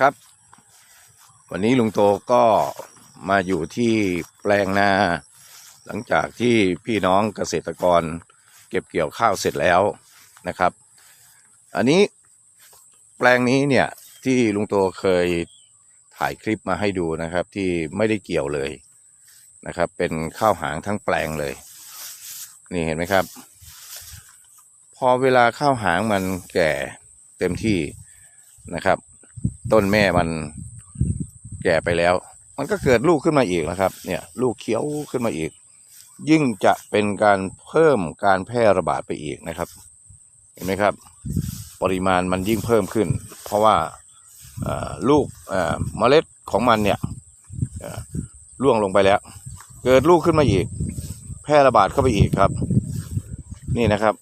ครับ วันนี้ลุงโตก็มาอยู่ที่แปลงนา หลังจากที่พี่น้องเกษตรกรเก็บเกี่ยวข้าวเสร็จแล้วนะครับ อันนี้แปลงนี้เนี่ยที่ลุงโตเคยถ่ายคลิปมาให้ดูนะครับ ที่ไม่ได้เกี่ยวเลยนะครับ เป็นข้าวหางทั้งแปลงเลย นี่เห็นไหมครับ พอเวลาข้าวหางมันแก่เต็มที่นะครับ ต้นแม่มันแก่ไปแล้ว มันก็เกิดลูกขึ้นมาอีกนะครับ เนี่ย ลูกเขียวขึ้นมาอีก ยิ่งจะเป็นการเพิ่มการแพร่ระบาดไปอีกนะครับ เห็นไหมครับ ปริมาณมันยิ่งเพิ่มขึ้น เพราะว่าลูกเมล็ดของมันเนี่ยเอ่อร่วงลงไปแล้ว เกิดลูกขึ้นมาอีก แพร่ระบาดเข้าไปอีกครับ นี่นะครับ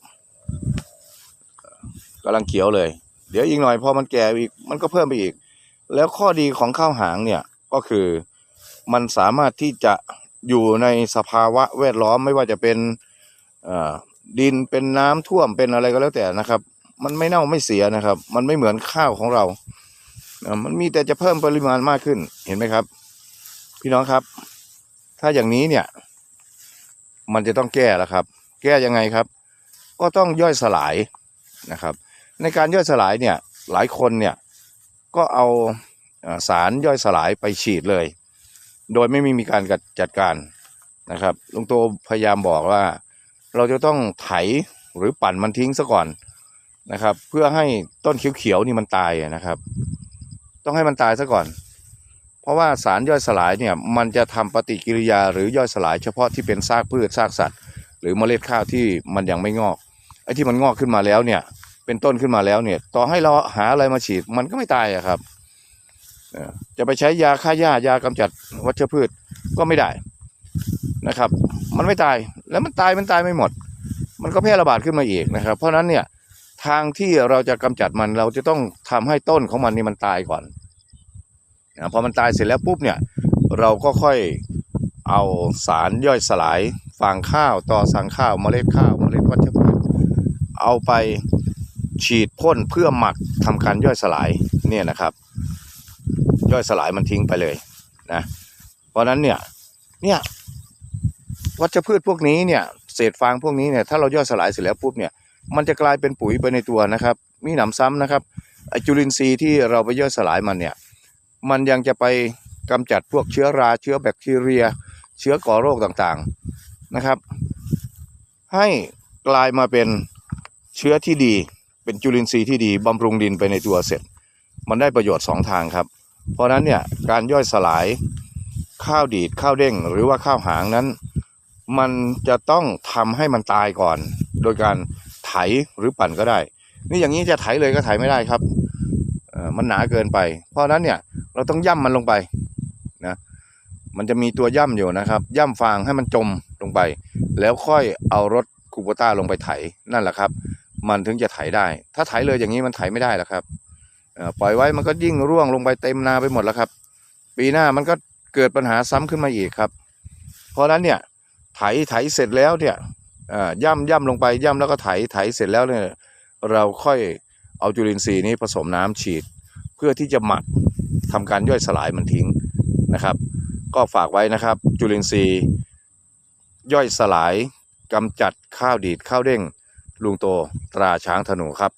กำลังเขียวเลย เดี๋ยวอีกหน่อยพอมันแก่อีก มันก็เพิ่มไปอีก แล้วข้อดีของข้าวหางเนี่ยก็คือมันสามารถที่จะอยู่ในสภาวะแวดล้อมไม่ว่าจะเป็นดินเป็นน้ำท่วมเป็นอะไรก็แล้วแต่นะครับ มันไม่เน่าไม่เสียนะครับ มันไม่เหมือนข้าวของเรา มันมีแต่จะเพิ่มปริมาณมากขึ้นเห็นไหมครับ พี่น้องครับ ถ้าอย่างนี้เนี่ย มันจะต้องแก้แล้วครับ แก้ยังไงครับ ก็ต้องย่อยสลายนะครับ ในการย่อยสลายเนี่ยหลายคนเนี่ย ก็เอาสารย่อยสลายไปฉีดเลย โดยไม่มีการจัดการนะครับลุงโตพยายามบอกว่า เราจะต้องไถหรือปั่นมันทิ้งซะก่อนนะครับ เพื่อให้ต้นเขียวๆนี่มันตายนะครับ ต้องให้มันตายซะก่อน เพราะว่าสารย่อยสลายเนี่ยมันจะทำปฏิกิริยาหรือย่อยสลาย เฉพาะที่เป็นซากพืชซากสัตว์ หรือเมล็ดข้าวที่มันยังไม่งอกไอ้ที่มันงอกขึ้นมาแล้วเนี่ย เป็นต้นขึ้นมาแล้วเนี่ย ต่อให้เราหาอะไรมาฉีดมันก็ไม่ตายอะครับจะไปใช้ยาฆ่าหญ้ายากำจัดวัชพืชก็ไม่ได้นะครับ มันไม่ตายแล้วมันตายมันตายไม่หมด มันก็แพร่ระบาดขึ้นมาอีกนะครับ เพราะฉะนั้นเนี่ยทางที่เราจะกำจัดมันเราจะต้องทำให้ต้นของมันนี่มันตายก่อนนะพอมันตายเสร็จแล้วปุ๊บเนี่ยเราก็ค่อยเอาสารย่อยสลายฟางข้าวต่อสังข้าวเมล็ดข้าวเมล็ดวัชพืชเอาไป ฉีดพ่นเพื่อหมักทำการย่อยสลายเนี่ยนะครับ ย่อยสลายมันทิ้งไปเลยนะเพราะฉะนั้นเนี่ยเนี่ยวัชพืชพวกนี้เนี่ยเศษฟางพวกนี้เนี่ยถ้าเราย่อยสลายเสร็จแล้วปุ๊บเนี่ยมันจะกลายเป็นปุ๋ยไปในตัวนะครับ มีหนำซ้ำนะครับไอจุลินทรีย์ที่เราไปย่อยสลายมันเนี่ยมันยังจะไปกำจัดพวกเชื้อราเชื้อแบคทีเรีย เชื้อก่อโรคต่างๆนะครับ ให้กลายมาเป็นเชื้อที่ดี เป็นจุลินทรีย์ที่ดีบำรุงดินไปในตัวเสร็จ มันได้ประโยชน์สองทางครับ เพราะนั้นเนี่ยการย่อยสลายข้าวดีดข้าวเด้ง หรือว่าข้าวหางนั้น มันจะต้องทำให้มันตายก่อน โดยการไถหรือปั่นก็ได้ นี่อย่างนี้จะไถเลยก็ไถไม่ได้ครับมันหนาเกินไป เพราะนั้นเนี่ยเราต้องย่ำมันลงไปนะมันจะมีตัวย่ำอยู่นะครับ ย่ำฟางให้มันจมลงไป แล้วค่อยเอารถคูโบต้าลงไปไถนั่นแหละครับ มันถึงจะไถได้ ถ้าไถเลยอย่างนี้มันไถไม่ได้แล้วครับปล่อยไว้มันก็ยิ่งร่วงลงไปเต็มนาไปหมดแล้วครับ ปีหน้ามันก็เกิดปัญหาซ้ำขึ้นมาอีกครับ เพราะฉะนั้นเนี่ยไถไถเสร็จแล้วเนี่ยย่ำย่ำลงไปย่ำแล้วก็ไถไถเสร็จแล้วเนี่ยเราค่อยเอาจุลินทรีย์นี้ผสมน้ำฉีด เพื่อที่จะหมักทำการย่อยสลายมันทิ้งนะครับ ก็ฝากไว้นะครับ จุลินทรีย์ย่อยสลายกำจัดข้าวดีดข้าวเด้ง ลุงโตตราช้างธนูครับ